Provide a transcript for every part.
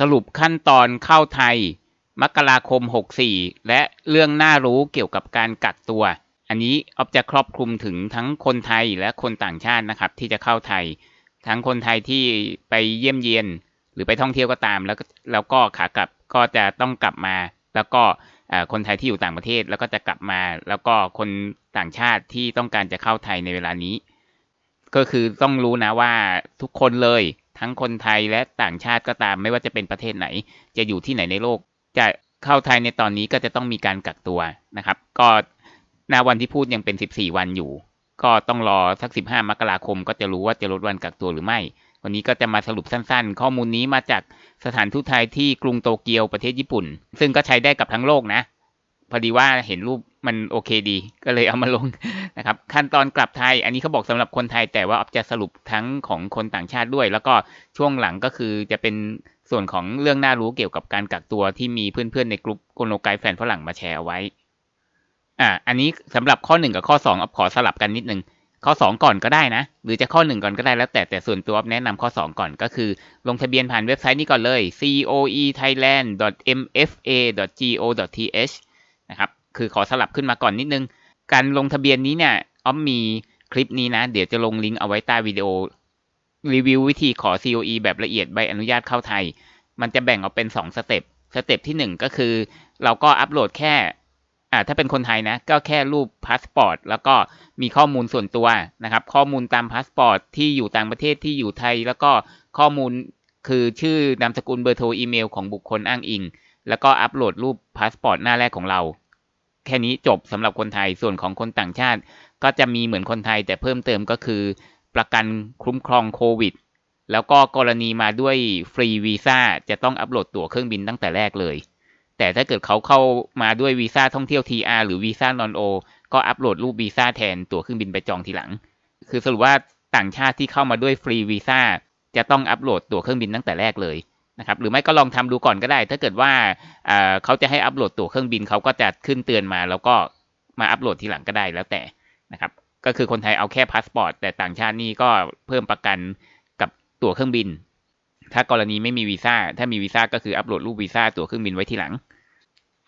สรุปขั้นตอนเข้าไทย มกราคม 64 และเรื่องน่ารู้เกี่ยวกับการกักตัว อันนี้ออฟจะครอบคลุมถึงทั้งคนไทยและคนต่างชาตินะครับ ที่จะเข้าไทย ทั้งคนไทยที่ไปเยี่ยมเยียน หรือไปท่องเที่ยวก็ตาม แล้วแล้วก็ขากลับก็จะต้องกลับมา แล้วก็คนไทยที่อยู่ต่างประเทศแล้วก็จะกลับมา แล้วก็คนต่างชาติที่ต้องการจะเข้าไทยในเวลานี้ ก็คือต้องรู้นะว่าทุกคนเลย ทั้งคนไทยและต่างชาติก็ตาม ไม่ว่าจะเป็นประเทศไหน จะอยู่ที่ไหนในโลก จะเข้าไทยในตอนนี้ก็จะต้องมีการกักตัวนะครับ ก็ณวันที่พูดยังเป็น 14 วันอยู่ ก็ต้องรอสัก 15 มกราคม ก็จะรู้ว่าจะลดวันกักตัวหรือไม่ วันนี้ก็จะมาสรุปสั้นๆ ข้อมูลนี้มาจากสถานทูตไทยที่กรุงโตเกียวประเทศญี่ปุ่น ซึ่งก็ใช้ได้กับทั้งโลกนะ พอดีว่าเห็นรูปมันโอเคดี ก็เลยเอามาลงนะครับ ขั้นตอนกลับไทย อันนี้เขาบอกสำหรับคนไทยแต่ว่าจะสรุปทั้งของคนต่างชาติด้วย แล้วก็ช่วงหลังก็คือจะเป็นส่วนของเรื่องน่ารู้เกี่ยวกับการกักตัวที่มีเพื่อนๆในกลุ่มโกโนไกแฟนฝรั่งมาแชร์เอาไว้ อ่า อันนี้สำหรับข้อหนึ่งกับข้อสองอขอสลับกันนิดนึงข้อสองก่อนก็ได้นะ หรือจะข้อหนึ่งก่อนก็ได้แล้วแต่แต่ส่วนตัวแนะนำข้อสองก่อนก็คือ ลงทะเบียนผ่านเว็บไซต์นี้ก่อนเลย coethailand.mfa.go.th นะครับ คือขอสลับขึ้นมาก่อนนิดนึง การลงทะเบียนนี้เนี่ยอ้อมมีคลิปนี้นะ เดี๋ยวจะลงลิงก์เอาไว้ใต้วิดีโอ รีวิววิธีขอ COE แบบละเอียดใบอนุญาตเข้าไทย มันจะแบ่งออกเป็น 2 สเต็ป สเต็ปที่ 1 ก็คือ เราก็อัปโหลดแค่อ่าถ้าเป็นคนไทยนะ ก็แค่รูปพาสปอร์ตแล้วก็มีข้อมูลส่วนตัวนะครับ ข้อมูลตามพาสปอร์ตที่อยู่ต่างประเทศที่อยู่ไทย แล้วก็ข้อมูลคือชื่อนามสกุลเบอร์โทรอีเมลของบุคคลอ้างอิง แล้วก็อัปโหลดรูปพาสปอร์ตหน้าแรกของเรา แค่นี้จบสำหรับคนไทยส่วนของคนต่างชาติ ก็จะมีเหมือนคนไทยแต่เพิ่มเติมก็คือ ประกันคุ้มครองโควิด แล้วก็กรณีมาด้วยฟรีวีซ่าจะต้องอัปโหลดตั๋วเครื่องบินตั้งแต่แรกเลย แต่ถ้าเกิดเขาเข้ามาด้วยวีซ่าท่องเที่ยว TR หรือวีซ่านอนโอก็อัปโหลดรูปวีซ่าแทนตั๋วเครื่องบินไปจองทีหลัง คือสรุปว่าต่างชาติที่เข้ามาด้วยฟรีวีซ่าจะต้องอัปโหลดตั๋วเครื่องบินตั้งแต่แรกเลย นะครับหรือไม่ก็ลองทำดูก่อนก็ได้ ถ้าเกิดว่าเขาจะให้อัปโหลดตั๋วเครื่องบินเขาก็จะขึ้นเตือนมา แล้วก็มาอัปโหลดทีหลังก็ได้แล้วแต่นะครับก็คือคนไทยเอาแค่พาสปอร์ตแต่ต่างชาตินี่ก็เพิ่มประกันกับตั๋วเครื่องบิน ถ้ากรณีไม่มีวีซ่าถ้ามีวีซ่าก็คืออัปโหลดรูปวีซ่าตั๋วเครื่องบินไว้ทีหลัง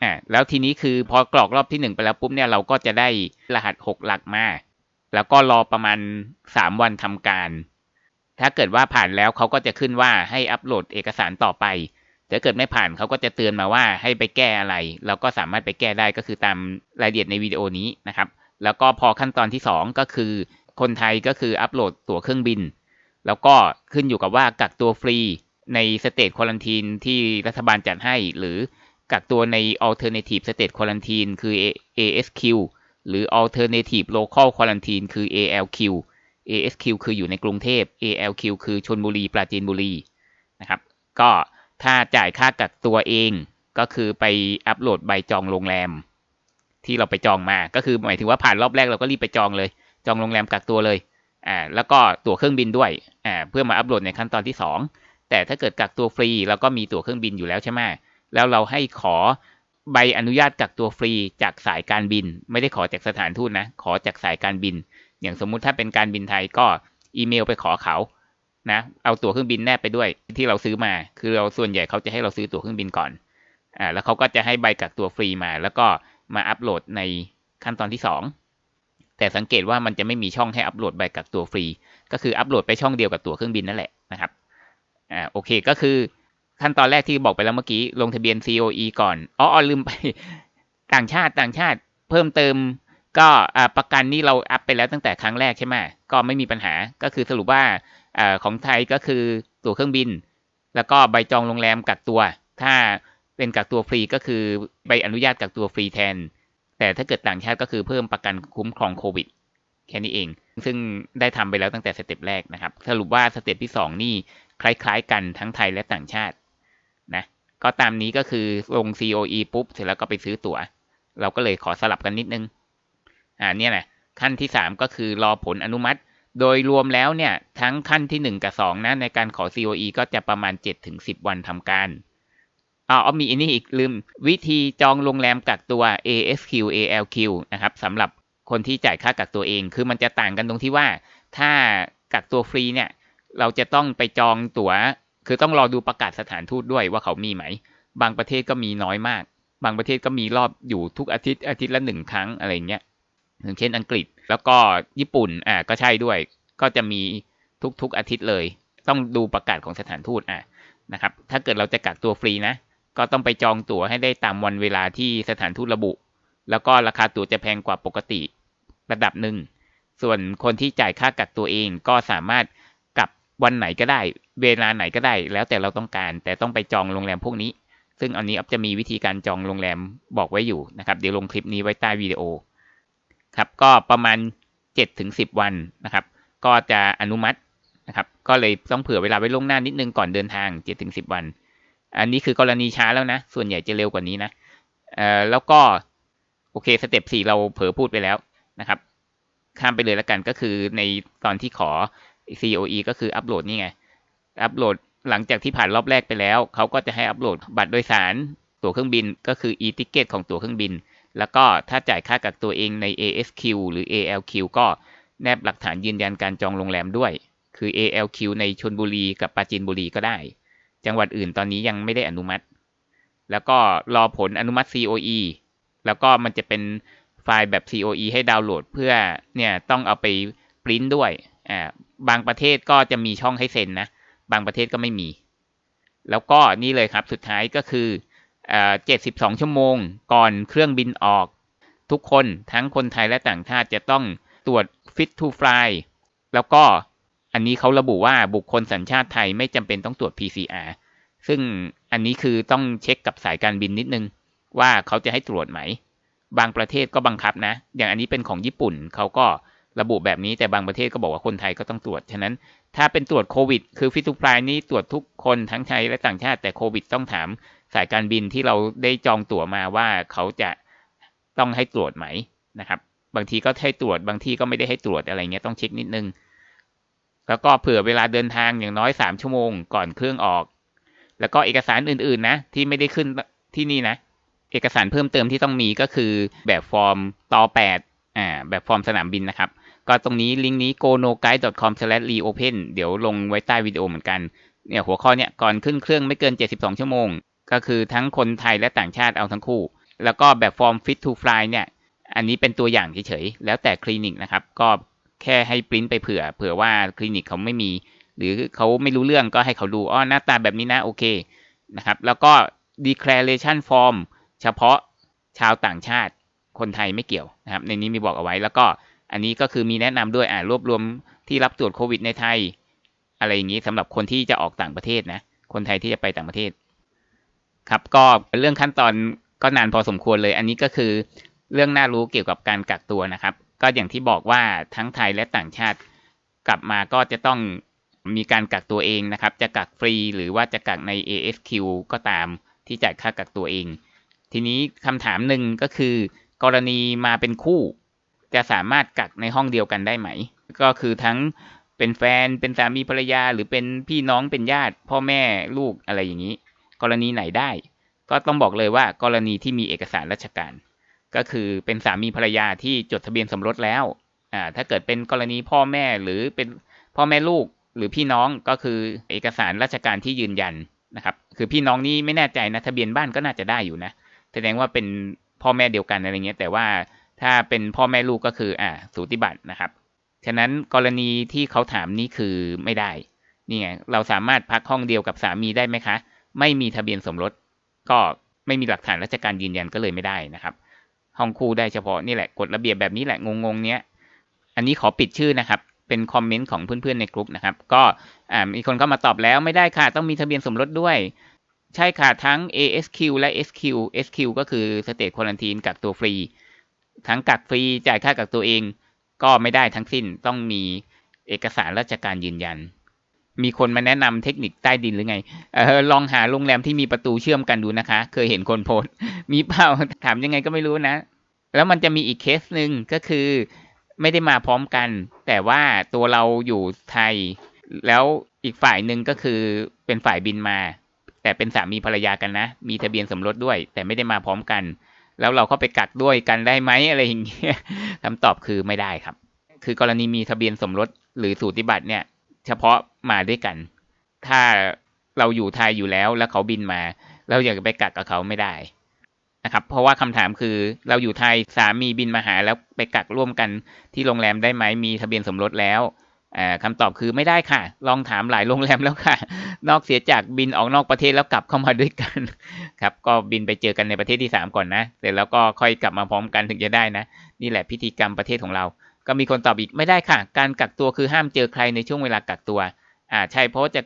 อ่าแล้วทีนี้คือพอกรอกรอบที่หนึ่งไปแล้วปุ๊บเนี่ยเราก็จะได้รหัสหกหลักมา แล้วก็รอประมาณสามวันทำการ ถ้าเกิดว่าผ่านแล้วเขาก็จะขึ้นว่าให้อัปโหลดเอกสารต่อไปถ้าเกิดไม่ผ่านเขาก็จะเตือนมาว่าให้ไปแก้อะไร เราก็สามารถไปแก้ได้ก็คือตามรายละเอียดในวิดีโอนี้นะครับ แล้วก็พอขั้นตอนที่ 2 ก็คือ คนไทยก็คืออัปโหลดตั๋วเครื่องบิน แล้วก็ขึ้นอยู่กับว่ากักตัวฟรีในสเตทควอลันทีนที่รัฐบาลจัดให้ หรือกักตัวใน alternative state quarantine คือ ASQ หรือ alternative local quarantine คือ ALQ ASQ คืออยู่ในกรุงเทพ ALQ คือชนบุรีปราจีนบุรีนะครับ ก็ถ้าจ่ายค่ากักตัวเองก็คือไปอัปโหลดใบจองโรงแรม ที่เราไปจองมา ก็คือหมายถึงว่าผ่านรอบแรกเราก็รีบไปจองเลย จองโรงแรมกักตัวเลย อ่า แล้วก็ตั๋วเครื่องบินด้วย อ่า เพื่อมาอัปโหลดในขั้นตอนที่ 2 แต่ถ้าเกิดกักตัวฟรีเราก็มีตั๋วเครื่องบินอยู่แล้วใช่ไหมแล้วเราให้ขอใบอนุญาตกักตัวฟรีจากสายการบิน ไม่ได้ขอจากสถานทูตนะ ขอจากสายการบิน อย่างสมมุติถ้าเป็นการบินไทยก็อีเมลไปขอเขานะ เอาตั๋วเครื่องบินแนบไปด้วยที่เราซื้อมา คือเราส่วนใหญ่เขาจะให้เราซื้อตั๋วเครื่องบินก่อน อ่า แล้วเขาก็จะให้ใบกักตัวฟรีมา แล้วก็มาอัปโหลดในขั้นตอนที่ 2 แต่สังเกตว่ามันจะไม่มีช่องให้อัปโหลดใบกักตัวฟรี ก็คืออัปโหลดไปช่องเดียวกับตั๋วเครื่องบินนั่นแหละนะครับ อ่า โอเค ก็คือขั้นตอนแรกที่บอกไปแล้วเมื่อกี้ ลงทะเบียน COE ก่อน อ๋อลืมไป ต่างชาติ ต่างชาติ เพิ่มเติม ก็ประกันนี่เราอัพไปแล้วตั้งแต่ครั้งแรกใช่ไหมก็ไม่มีปัญหาก็คือสรุปว่าอของไทยก็คือตั๋วเครื่องบิน แล้วก็ใบจองโรงแรมกักตัว ถ้าเป็นกักตัวฟรีก็คือใบอนุญาตกักตัวฟรีแทน แต่ถ้าเกิดต่างชาติก็คือเพิ่มประกันคุ้มครองโควิดแค่นี้เอง ซึ่งได้ทำไปแล้วตั้งแต่สเต็ปแรกนะครับ สรุปว่าสเต็ปที่ 2 นี่คล้ายๆ กันทั้งไทยและต่างชาตินะก็ตามนี้ก็คือลง COE ปุ๊บเสร็จแล้วก็ไปซื้อตัว๋ว เราก็เลยขอสลับกันนิดนึง อ่าเนี่ยแหละขั้นที่ 3 ก็คือรอผลอนุมัติ โดยรวมแล้วเนี่ยทั้งขั้นที่ 1 กับ 2 นะในการขอ COE ก็จะประมาณ 7-10 วันทำการอ๋อมีอันนี้อีกลืม วิธีจองโรงแรมกักตัว ASQ ALQ นะครับสำหรับคนที่จ่ายค่ากักตัวเอง คือมันจะต่างกันตรงที่ว่า ถ้ากักตัวฟรีเนี่ย เราจะต้องไปจองตั๋ว คือต้องรอดูประกาศสถานทูตด้วยว่าเขามีไหม บางประเทศก็มีน้อยมาก บางประเทศก็มีรอบอยู่ทุกอาทิตย์อาทิตย์ละหนึ่งครั้งอะไรเงี้ย อย่างเช่นอังกฤษ แล้วก็ญี่ปุ่นอ่าก็ใช่ด้วย ก็จะมีทุกๆอาทิตย์เลย ต้องดูประกาศของสถานทูตอะนะครับถ้าเกิดเราจะกักตัวฟรีนะ ก็ต้องไปจองตั๋วให้ได้ตามวันเวลาที่สถานทูตระบุ แล้วก็ราคาตั๋วจะแพงกว่าปกติระดับหนึ่ง ส่วนคนที่จ่ายค่ากักตัวเองก็สามารถกลับวันไหนก็ได้ เวลาไหนก็ได้ แล้วแต่เราต้องการ แต่ต้องไปจองโรงแรมพวกนี้ ซึ่งอันนี้อัพจะมีวิธีการจองโรงแรมบอกไว้อยู่นะครับ เดี๋ยวลงคลิปนี้ไว้ใต้วิดีโอ ครับก็ประมาณ7ถึง10 วันนะครับ ก็จะอนุมัตินะครับ ก็เลยต้องเผื่อเวลาไว้ล่วงหน้านิดนึงก่อนเดินทาง7ถึง10 วัน อันนี้คือกรณีช้าแล้วนะ ส่วนใหญ่จะเร็วกว่านี้นะเอ่อแล้วก็โอเคสเต็ปสี่เราเผลอพูดไปแล้วนะครับ ข้ามไปเลยแล้วกันก็คือในตอนที่ขอ COE ก็คืออัปโหลดนี่ไง อัปโหลดหลังจากที่ผ่านรอบแรกไปแล้ว เขาก็จะให้อัปโหลดบัตรโดยสารตั๋วเครื่องบิน ก็คือ e-ticket ของตั๋วเครื่องบิน แล้วก็ถ้าจ่ายค่ากักตัวเองใน ASQ หรือ ALQ ก็แนบหลักฐานยืนยันการจองโรงแรมด้วย คือ ALQ ในชนบุรีกับปราจีนบุรีก็ได้ จังหวัดอื่นตอนนี้ยังไม่ได้อนุมัติ แล้วก็รอผลอนุมัติ COE แล้วก็มันจะเป็นไฟล์แบบ COE ให้ดาวน์โหลดเพื่อเนี่ยต้องเอาไปปริ้นด้วยอ่าบางประเทศก็จะมีช่องให้เซ็นนะ บางประเทศก็ไม่มี แล้วก็นี่เลยครับสุดท้ายก็คือ เอ่อ72ชั่วโมง ก่อนเครื่องบินออก ทุกคนทั้งคนไทยและต่างชาติจะต้องตรวจ fit to fly แล้วก็อันนี้เขาระบุว่าบุคคลสัญชาติไทยไม่จำเป็นต้องตรวจ PCR ซึ่งอันนี้คือต้องเช็คกับสายการบินนิดนึง ว่าเขาจะให้ตรวจไหม บางประเทศก็บังคับนะ อย่างอันนี้เป็นของญี่ปุ่นเขาก็ระบุแบบนี้แต่บางประเทศก็บอกว่าคนไทยก็ต้องตรวจ ฉะนั้น ถ้าเป็นตรวจโควิด คือฟิทูพลายนี้ตรวจทุกคนทั้งไทยและต่างชาติแต่โควิดต้องถาม สายการบินที่เราได้จองตั๋วมาว่าเขาจะต้องให้ตรวจไหมนะครับ บางทีก็ให้ตรวจบางที่ก็ไม่ได้ให้ตรวจอะไรเงี้ยต้องเช็คนิดนึง แล้วก็เผื่อเวลาเดินทางอย่างน้อยสามชั่วโมงก่อนเครื่องออก แล้วก็เอกสารอื่นๆนะที่ไม่ได้ขึ้นที่นี่นะ เอกสารเพิ่มเติมที่ต้องมีก็คือแบบฟอร์มต่อ8อ่าแบบฟอร์มสนามบินนะครับก็ตรงนี้ลิงก์นี้ gonoguide.com/reopen เดี๋ยวลงไว้ใต้วิดีโอเหมือนกันเนี่ยหัวข้อเนี่ยก่อนขึ้นเครื่องไม่เกิน 72 ชั่วโมง ก็คือทั้งคนไทยและต่างชาติเอาทั้งคู่ แล้วก็แบบฟอร์ม fit to fly เนี่ย อันนี้เป็นตัวอย่างเฉยๆ แล้วแต่คลินิกนะครับ ก็แค่ให้ปริ้นไปเผื่อ เผื่อว่าคลินิกเขาไม่มี หรือเขาไม่รู้เรื่องก็ให้เขาดูอ้อหน้าตาแบบนี้นะโอเคนะครับ แล้วก็ declaration form เฉพาะชาวต่างชาติ คนไทยไม่เกี่ยวนะครับ ในนี้มีบอกเอาไว้ แล้วก็อันนี้ก็คือมีแนะนำด้วยอ่ารวบรวมที่รับตรวจโควิดในไทย อะไรอย่างนี้สำหรับคนที่จะออกต่างประเทศนะ คนไทยที่จะไปต่างประเทศ ครับ ก็เรื่องขั้นตอนก็นานพอสมควรเลย อันนี้ก็คือเรื่องน่ารู้เกี่ยวกับการกักตัวนะครับ ก็อย่างที่บอกว่าทั้งไทยและต่างชาติกลับมาก็จะต้องมีการกักตัวเองนะครับ จะกักฟรีหรือว่าจะกักใน ASQ ก็ตามที่จ่ายค่ากักตัวเอง ทีนี้คำถามหนึ่งก็คือ กรณีมาเป็นคู่ จะสามารถกักในห้องเดียวกันได้ไหม ก็คือทั้งเป็นแฟนเป็นสามีภรรยา หรือเป็นพี่น้องเป็นญาติ พ่อแม่ลูกอะไรอย่างนี้ กรณีไหนได้ ก็ต้องบอกเลยว่ากรณีที่มีเอกสารราชการ ก็คือเป็นสามีภรรยาที่จดทะเบียนสมรสแล้วอ่าถ้าเกิดเป็นกรณีพ่อแม่หรือเป็นพ่อแม่ลูกหรือพี่น้องก็คือเอกสารราชการที่ยืนยันนะครับ คือพี่น้องนี่ไม่แน่ใจนะทะเบียนบ้านก็น่าจะได้อยู่นะแสดงว่าเป็นพ่อแม่เดียวกันอะไรเงี้ย แต่ว่าถ้าเป็นพ่อแม่ลูกก็คืออ่าสูติบัตรนะครับ ฉะนั้นกรณีที่เขาถามนี่คือไม่ได้ นี่ไง เราสามารถพักห้องเดียวกับสามีได้ไหมคะ ไม่มีทะเบียนสมรส ก็ไม่มีหลักฐานราชการยืนยันก็เลยไม่ได้นะครับห้องคู่ได้เฉพาะนี่แหละกฎระเบียบแบบนี้แหละงงๆเนี้ยอันนี้ขอปิดชื่อนะครับ เป็นคอมเมนต์ของเพื่อนๆในกลุ่มนะครับ ก็มีคนเข้ามาตอบแล้วไม่ได้ค่ะ ต้องมีทะเบียนสมรสด้วย ใช่ค่ะทั้ง ASQ และ SQ SQ ก็คือ State Quarantine กักตัวฟรี ทั้งกักฟรีจ่ายค่ากักตัวเอง ก็ไม่ได้ทั้งสิ้นต้องมีเอกสารราชการยืนยัน มีคนมาแนะนำเทคนิคใต้ดินหรือไง เออลองหาโรงแรมที่มีประตูเชื่อมกันดูนะคะ เคยเห็นคนโพสมีเปล่าถามยังไงก็ไม่รู้นะ แล้วมันจะมีอีกเคสหนึ่งก็คือไม่ได้มาพร้อมกัน แต่ว่าตัวเราอยู่ไทย แล้วอีกฝ่ายหนึ่งก็คือเป็นฝ่ายบินมา แต่เป็นสามีภรรยากันนะ มีทะเบียนสมรสด้วย แต่ไม่ได้มาพร้อมกัน แล้วเราเข้าไปกักด้วยกันได้ไหมอะไรอย่างเงี้ยคำตอบคือไม่ได้ครับ คือกรณีมีทะเบียนสมรสหรือสูติบัตรเนี่ย เฉพาะมาด้วยกัน ถ้าเราอยู่ไทยอยู่แล้วแล้วเขาบินมา เราอยากไปกักกับเขาไม่ได้นะครับ เพราะว่าคำถามคือเราอยู่ไทยสามีบินมาหาแล้วไปกักร่วมกันที่โรงแรมได้ไหมมีทะเบียนสมรสแล้วคำตอบคือไม่ได้ค่ะ ลองถามหลายโรงแรมแล้วค่ะ นอกเสียจากบินออกนอกประเทศแล้วกลับเข้ามาด้วยกันครับ ก็บินไปเจอกันในประเทศที่สามก่อนนะ เสร็จแล้วก็ค่อยกลับมาพร้อมกันถึงจะได้นะ นี่แหละพิธีกรรมประเทศของเรา ก็มีคนตอบอีกไม่ได้ค่ะ การกักตัวคือห้ามเจอใครในช่วงเวลากักตัว อ่าใช่เพราะจะ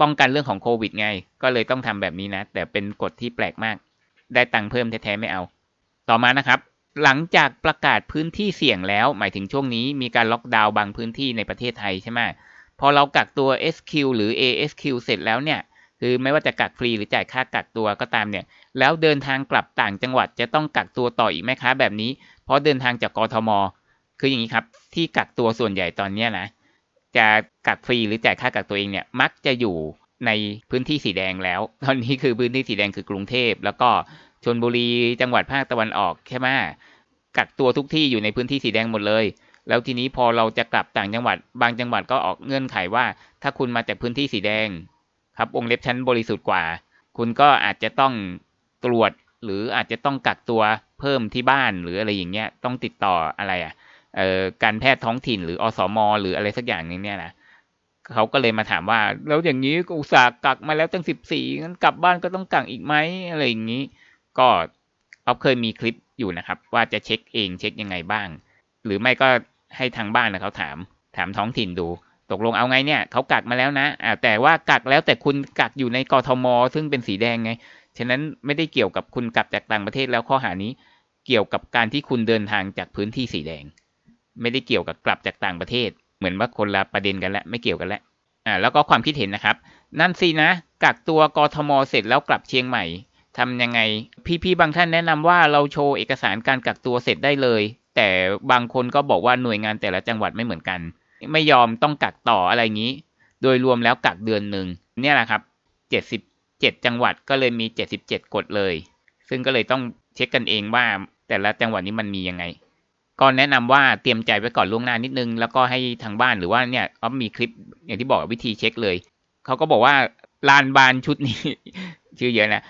ป้องกันเรื่องของโควิดไง ก็เลยต้องทำแบบนี้นะ แต่เป็นกฎที่แปลกมาก ได้ตังค์เพิ่มแท้ๆไม่เอา ต่อมานะครับ หลังจากประกาศพื้นที่เสี่ยงแล้ว หมายถึงช่วงนี้มีการล็อกดาวน์บางพื้นที่ในประเทศไทยใช่ไหมพอเรากักตัว SQ หรือ ASQ เสร็จแล้วเนี่ยคือไม่ว่าจะกักฟรีหรือจ่ายค่ากักตัวก็ตามเนี่ย แล้วเดินทางกลับต่างจังหวัดจะต้องกักตัวต่ออีกไหมคะแบบนี้ เพราะเดินทางจากกทม คืออย่างนี้ครับ ที่กักตัวส่วนใหญ่ตอนนี้นะจะกักฟรีหรือจ่ายค่ากักตัวเองเนี่ยมักจะอยู่ในพื้นที่สีแดงแล้ว ตอนนี้คือพื้นที่สีแดงคือกรุงเทพ แล้วก็ชนบุรีจังหวัดภาคตะวันออกใช่ไหมกักตัวทุกที่อยู่ในพื้นที่สีแดงหมดเลย แล้วทีนี้พอเราจะกลับต่างจังหวัด บางจังหวัดก็ออกเงื่อนไขว่า ถ้าคุณมาจากพื้นที่สีแดง ครับวงเล็บชั้นบริสุทธิ์กว่า คุณก็อาจจะต้องตรวจหรืออาจจะต้องกักตัวเพิ่มที่บ้านหรืออะไรอย่างเงี้ยต้องติดต่ออะไรอะเอ่อ การแพทย์ท้องถิ่นหรืออสม หรืออะไรสักอย่างนึงเนี่ยนะเขาก็เลยมาถามว่า แล้วอย่างนี้อุตส่าห์กักมาแล้วตั้งสิบสี่งั้นกลับบ้านก็ต้องกักอีกไหมอะไรอย่างนี้ ก็เขาเคยมีคลิปอยู่นะครับ ว่าจะเช็คเองเช็คยังไงบ้าง หรือไม่ก็ให้ทางบ้านนะเขาถามถามท้องถิ่นดู ตกลงเอาไงเนี่ยเขากักมาแล้วนะอ่าแต่ว่ากักแล้วแต่คุณกักอยู่ในกรทม ซึ่งเป็นสีแดงไงฉะนั้นไม่ได้เกี่ยวกับคุณกลับจากต่างประเทศแล้วข้อหานี้ เกี่ยวกับการที่คุณเดินทางจากพื้นที่สีแดง ไม่ได้เกี่ยวกับกลับจากต่างประเทศ เหมือนว่าคนละประเด็นกันแล้วไม่เกี่ยวกันแล้วอ่าแล้วก็ความคิดเห็นนะครับ นั่นสินะ กักตัวกรทมเสร็จแล้วกลับเชียงใหม่ทำยังไง พี่ๆบางท่านแนะนำว่าเราโชว์เอกสารการกักตัวเสร็จได้เลย แต่บางคนก็บอกว่าหน่วยงานแต่ละจังหวัดไม่เหมือนกัน ไม่ยอมต้องกักต่ออะไรงี้ โดยรวมแล้วกักเดือนหนึ่งเนี่ยแหละครับเจ็ดสิบเจ็ดจังหวัดก็เลยมีเจ็ดสิบเจ็ดกฎเลย ซึ่งก็เลยต้องเช็คกันเองว่าแต่ละจังหวัดนี้มันมียังไง ก็แนะนำว่าเตรียมใจไว้ก่อนล่วงหน้านิดนึง แล้วก็ให้ทางบ้านหรือว่าเนี่ยเขามีคลิปอย่างที่บอกวิธีเช็คเลย เขาก็บอกว่าลานบานชุดนี้ ชื่อเยอะนะ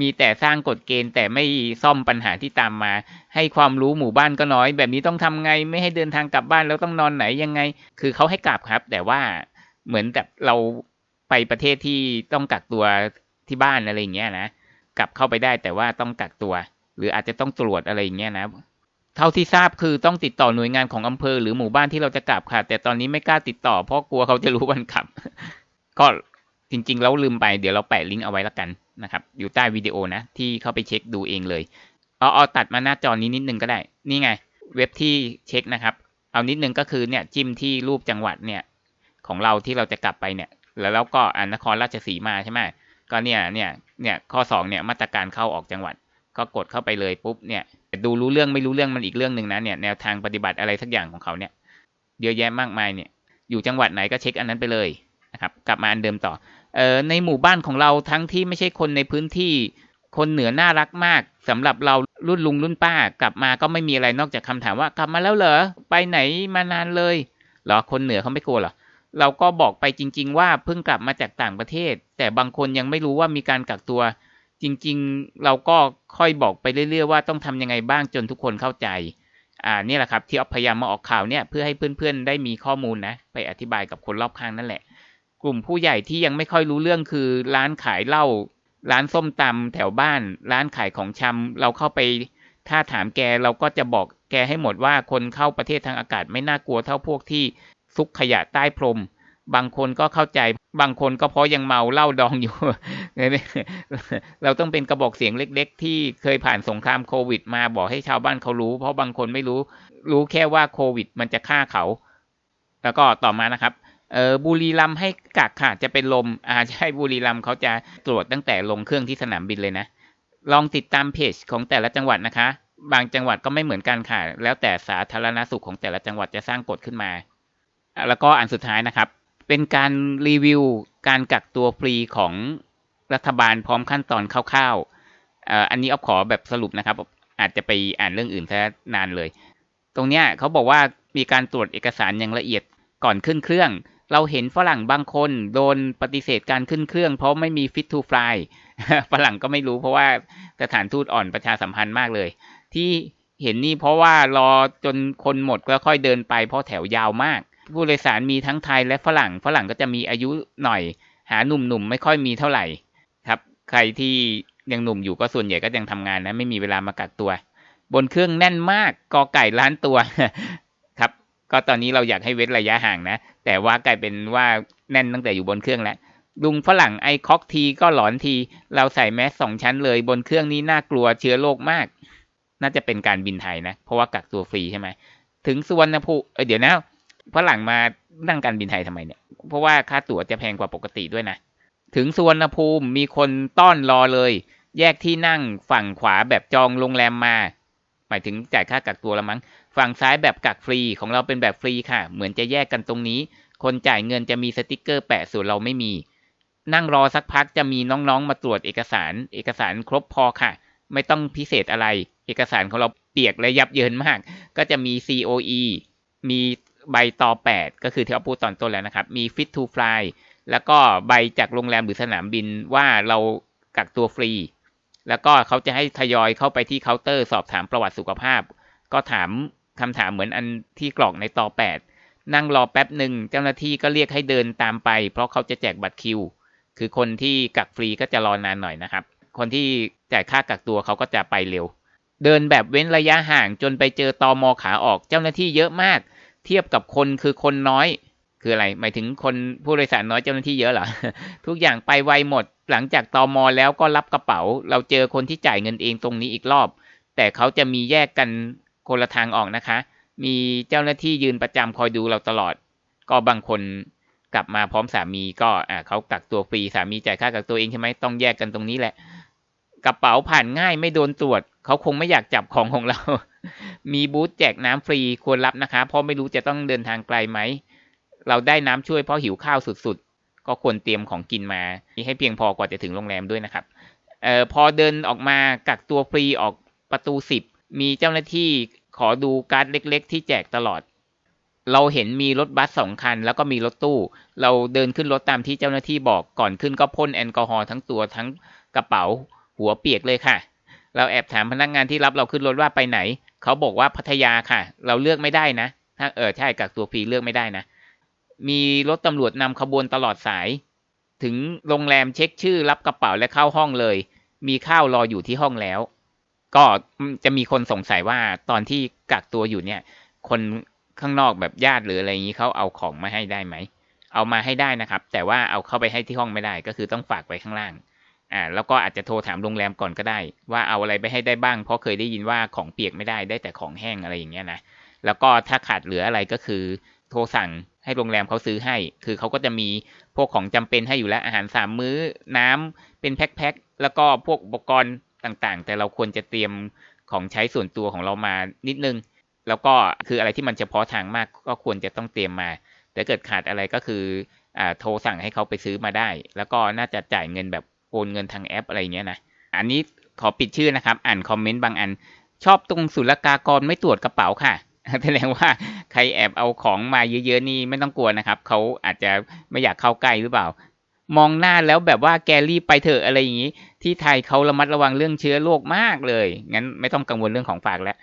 มีแต่สร้างกฎเกณฑ์แต่ไม่ซ่อมปัญหาที่ตามมา ให้ความรู้หมู่บ้านก็น้อย แบบนี้ต้องทำไงไม่ให้เดินทางกลับบ้านแล้วต้องนอนไหนยังไง คือเขาให้กลับครับ แต่ว่าเหมือนแบบเราไปประเทศที่ต้องกักตัวที่บ้านอะไรอย่างเงี้ยนะกลับเข้าไปได้แต่ว่าต้องกักตัว หรืออาจจะต้องตรวจอะไรอย่างเงี้ยนะ เท่าที่ทราบคือต้องติดต่อหน่วยงานของอำเภอหรือหมู่บ้านที่เราจะกลับค่ะ แต่ตอนนี้ไม่กล้าติดต่อเพราะกลัวเขาจะรู้วันกลับ ก็จริงๆแล้วลืมไปเดี๋ยวเราแปะลิงก์เอาไว้แล้วกันนะครับ อยู่ใต้วิดีโอนะที่เข้าไปเช็คดูเองเลยเอาเอาตัดมาหน้าจอนี้นิดนึงก็ได้ นี่ไง เว็บที่เช็คนะครับ เอานิดนึงก็คือเนี่ยจิ้มที่รูปจังหวัดเนี่ยของเราที่เราจะกลับไปเนี่ยแล้วเราก็อนนครราชสีมาใช่ไหมก็เนี่ยเนี่ยเนี่ยข้อสองเนี่ยมาตรการเข้าออกจังหวัด ก็กดเข้าไปเลยปุ๊บเนี่ย ดูรู้เรื่องไม่รู้เรื่องมันอีกเรื่องหนึ่งนะเนี่ยแนวทางปฏิบัติอะไรสักอย่างของเขาเนี่ยเยอะแยะมากมายเนี่ยอยู่จังหวัดไหนก็เช็คอันนั้นไปเลยนะครับกลับมาอันเดิมต่อเอ่อในหมู่บ้านของเราทั้งที่ไม่ใช่คนในพื้นที่คนเหนือน่ารักมากสำหรับเรารุ่นลุงรุ่นป้ากลับมาก็ไม่มีอะไรนอกจากคำถามว่ากลับมาแล้วเหรอไปไหนมานานเลยเหรอคนเหนือเขาไม่กลัวเหรอเราก็บอกไปจริง ๆ ว่าเพิ่งกลับมาจากต่างประเทศ แต่บางคนยังไม่รู้ว่ามีการกักตัว จริงๆ เราก็ค่อยบอกไปเรื่อยๆ ว่าต้องทำยังไงบ้างจนทุกคนเข้าใจ อ่านี่แหละครับที่พยายามมาออกข่าวเนี่ยเพื่อให้เพื่อนๆ ได้มีข้อมูลนะ ไปอธิบายกับคนรอบข้างนั่นแหละ กลุ่มผู้ใหญ่ที่ยังไม่ค่อยรู้เรื่องคือร้านขายเหล้าร้านส้มตำแถวบ้าน ร้านขายของชำเราเข้าไป ถ้าถามแกเราก็จะบอกแกให้หมดว่าคนเข้าประเทศทางอากาศไม่น่ากลัวเท่าพวกที่ซุกขยะใต้พรม บางคนก็เข้าใจ บางคนก็เพราะยังเมาเหล้าดองอยู่ เราต้องเป็นกระบอกเสียงเล็ก ๆ ที่เคยผ่านสงครามโควิด มาบอกให้ชาวบ้านเขารู้ เพราะบางคนไม่รู้ รู้แค่ว่าโควิด มันจะฆ่าเขา แล้วก็ต่อมานะครับเออบุรีรัมให้กักค่ะจะเป็นลมอ่าใช่บุรีรัมเขาจะตรวจตั้งแต่ลงเครื่องที่สนามบินเลยนะ ลองติดตามเพจของแต่ละจังหวัดนะคะ บางจังหวัดก็ไม่เหมือนกันค่ะ แล้วแต่สาธารณสุขของแต่ละจังหวัดจะสร้างกฎขึ้นมา แล้วก็อันสุดท้ายนะครับ เป็นการรีวิวการกักตัวฟรีของรัฐบาลพร้อมขั้นตอนคร่าวๆอันนี้เอาขอแบบสรุปนะครับ อาจจะไปอ่านเรื่องอื่นซะนานเลย ตรงเนี้ยเขาบอกว่ามีการตรวจเอกสารอย่างละเอียดก่อนขึ้นเครื่อง เราเห็นฝรั่งบางคนโดนปฏิเสธการขึ้นเครื่อง เพราะไม่มี fit to fly ฝรั่งก็ไม่รู้เพราะว่าสถานทูตอ่อนประชาสัมพันธ์มากเลย ที่เห็นนี่เพราะว่ารอจนคนหมดก็ค่อยเดินไปเพราะแถวยาวมาก ผู้โดยสารมีทั้งไทยและฝรั่ง ฝรั่งก็จะมีอายุหน่อย หาหนุ่มๆไม่ค่อยมีเท่าไหร่ครับ ใครที่ยังหนุ่มอยู่ก็ส่วนใหญ่ก็ยังทำงานนะไม่มีเวลามากักตัว บนเครื่องแน่นมากกอไก่ล้านตัวครับ ก็ตอนนี้เราอยากให้เว้นระยะห่างนะ แต่ว่ากลายเป็นว่าแน่นตั้งแต่อยู่บนเครื่องแล้วลุงฝรั่งไอคอกทีก็หลอนที เราใส่แมสสองชั้นเลย บนเครื่องนี้น่ากลัวเชื้อโรคมาก น่าจะเป็นการบินไทยนะ เพราะว่ากักตัวฟรีใช่ไหมถึงสุวรรณภูมิเเดี๋ยวนะ ฝรั่งมานั่งการบินไทยทำไมเนี่ย เพราะว่าค่าตั๋วจะแพงกว่าปกติด้วยนะ ถึงสุวรรณภูมิมีคนต้อนรอเลย แยกที่นั่งฝั่งขวาแบบจองโรงแรมมา หมายถึงจ่ายค่ากักตัวล้วมั้ง ฝั่งซ้ายแบบกักฟรีของเราเป็นแบบฟรีค่ะ เหมือนจะแยกกันตรงนี้ คนจ่ายเงินจะมีสติกเกอร์แปะส่วนเราไม่มี นั่งรอสักพักจะมีน้องๆมาตรวจเอกสาร เอกสารครบพอค่ะ ไม่ต้องพิเศษอะไร เอกสารของเราเปียกและยับเยินมาก ก็จะมี COE มี ใบตอ 8 ก็คือที่เราพูดตอนต้นแล้วนะครับ มี Fit to Fly แล้วก็ใบจากโรงแรมหรือสนามบินว่าเรากักตัวฟรี แล้วก็เขาจะให้ทยอยเข้าไปที่เคาน์เตอร์สอบถามประวัติสุขภาพ ก็ถามคำถามเหมือนอันที่กรอกในตอ 8 นั่งรอแป๊บหนึ่งเจ้าหน้าที่ก็เรียกให้เดินตามไป เพราะเขาจะแจกบัตรคิว คือคนที่กักฟรีก็จะรอนานหน่อยนะครับ คนที่จ่ายค่ากักตัวเขาก็จะไปเร็ว เดินแบบเว้นระยะห่างจนไปเจอตอมอขาออกเจ้าหน้าที่เยอะมาก เทียบกับคนคือคนน้อย คืออะไร หมายถึงคนผู้โดยสารน้อยเจ้าหน้าที่เยอะเหรอทุกอย่างไปไวหมด หลังจากตอมอแล้วก็รับกระเป๋า เราเจอคนที่จ่ายเงินเองตรงนี้อีกรอบ แต่เขาจะมีแยกกันคนละทางออกนะคะ มีเจ้าหน้าที่ยืนประจำคอยดูเราตลอด ก็บางคนกลับมาพร้อมสามีก็อ่าเขากักตัวฟรีสามีจ่ายค่ากักตัวเองใช่ไหมต้องแยกกันตรงนี้แหละ กระเป๋าผ่านง่ายไม่โดนตรวจ เขาคงไม่อยากจับของของเรา มีบูธแจกน้ำฟรีควรรับนะคะ เพราะไม่รู้จะต้องเดินทางไกลไหม เราได้น้ำช่วยเพราะหิวข้าวสุดๆ ก็ควรเตรียมของกินมาให้เพียงพอกว่าจะถึงโรงแรมด้วยนะครับเอ่อพอเดินออกมากักตัวฟรีออกประตูสิบมีเจ้าหน้าที่ขอดูการ์ดเล็ก ๆ ที่แจกตลอด เราเห็นมีรถบัสสองคัน แล้วก็มีรถตู้ เราเดินขึ้นรถตามที่เจ้าหน้าที่บอกก่อนขึ้นก็พ่นแอลกอฮอล์ทั้งตัวทั้งกระเป๋าหัวเปียกเลยค่ะ เราแอบถามพนักงานที่รับเราขึ้นรถว่าไปไหน เขาบอกว่าพัทยาค่ะ เราเลือกไม่ได้นะถ้าเออใช่กักตัวฟรีเลือกไม่ได้นะ มีรถตำรวจนำขบวนตลอดสาย ถึงโรงแรมเช็คชื่อรับกระเป๋าและเข้าห้องเลย มีข้าวรออยู่ที่ห้องแล้ว ก็จะมีคนสงสัยว่าตอนที่กักตัวอยู่เนี่ย คนข้างนอกแบบญาติหรืออะไรอย่างนี้เขาเอาของมาให้ได้ไหม เอามาให้ได้นะครับ แต่ว่าเอาเข้าไปให้ที่ห้องไม่ได้ก็คือต้องฝากไว้ข้างล่าง อ่าแล้วก็อาจจะโทรถามโรงแรมก่อนก็ได้ ว่าเอาอะไรไปให้ได้บ้าง เพราะเคยได้ยินว่าของเปียกไม่ได้ได้แต่ของแห้งอะไรอย่างเงี้ยนะแล้วก็ถ้าขาดเหลืออะไรก็คือโทรสั่งให้โรงแรมเขาซื้อให้ คือเขาก็จะมีพวกของจำเป็นให้อยู่แล้วอาหารสามมื้อน้ำเป็นแพ็คๆแล้วก็พวกอุปกรณ์ต่างๆ แต่เราควรจะเตรียมของใช้ส่วนตัวของเรามานิดนึง แล้วก็คืออะไรที่มันเฉพาะทางมากก็ควรจะต้องเตรียมมา แต่เกิดขาดอะไรก็คืออ่าโทรสั่งให้เขาไปซื้อมาได้ แล้วก็น่าจะจ่ายเงินแบบ โอนเงินทางแอปอะไรเงี้ยนะอันนี้ขอปิดชื่อนะครับ อ่านคอมเมนต์บางอัน ชอบตรงศุลกากรไม่ตรวจกระเป๋าค่ะแสดงว่าใครแอบเอาของมาเยอะๆนี่ไม่ต้องกลัวนะครับเขาอาจจะไม่อยากเข้าใกล้หรือเปล่า มองหน้าแล้วแบบว่าแกรีบไปเถอะอะไรอย่างนี้ ที่ไทยเขาระมัดระวังเรื่องเชื้อโรคมากเลยงั้นไม่ต้องกังวลเรื่องของฝากแล้ว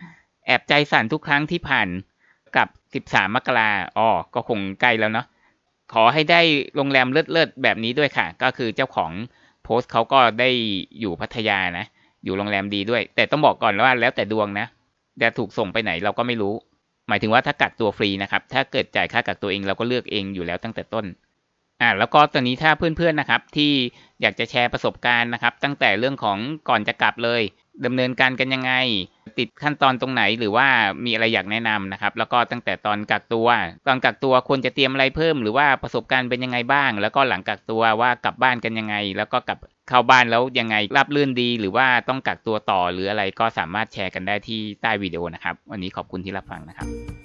แอบใจสั่นทุกครั้งที่ผ่านกับ 13 มกราอ๋อก็คงใกล้แล้วเนาะขอให้ได้โรงแรมเลิศๆแบบนี้ด้วยค่ะ ก็คือเจ้าของ โพสต์เขาก็ได้อยู่พัทยานะ อยู่โรงแรมดีด้วย แต่ต้องบอกก่อนว่าแล้วแต่ดวงนะจะถูกส่งไปไหนเราก็ไม่รู้ หมายถึงว่าถ้ากักตัวฟรีนะครับ ถ้าเกิดจ่ายค่ากักตัวเองเราก็เลือกเองอยู่แล้วตั้งแต่ต้น อ่าแล้วก็ตอนนี้ถ้าเพื่อนๆนะครับที่อยากจะแชร์ประสบการณ์นะครับ ตั้งแต่เรื่องของก่อนจะกลับเลยดำเนินการกันยังไง ติดขั้นตอนตรงไหนหรือว่ามีอะไรอยากแนะนำนะครับ แล้วก็ตั้งแต่ตอนกักตัว ตอนกักตัวควรจะเตรียมอะไรเพิ่ม หรือว่าประสบการณ์เป็นยังไงบ้าง แล้วก็หลังกักตัวว่ากลับบ้านกันยังไง แล้วก็กลับเข้าบ้านแล้วยังไงรับลื่นดี หรือว่าต้องกักตัวต่อหรืออะไรก็สามารถแชร์กันได้ที่ใต้วิดีโอนะครับ วันนี้ขอบคุณที่รับฟังนะครับ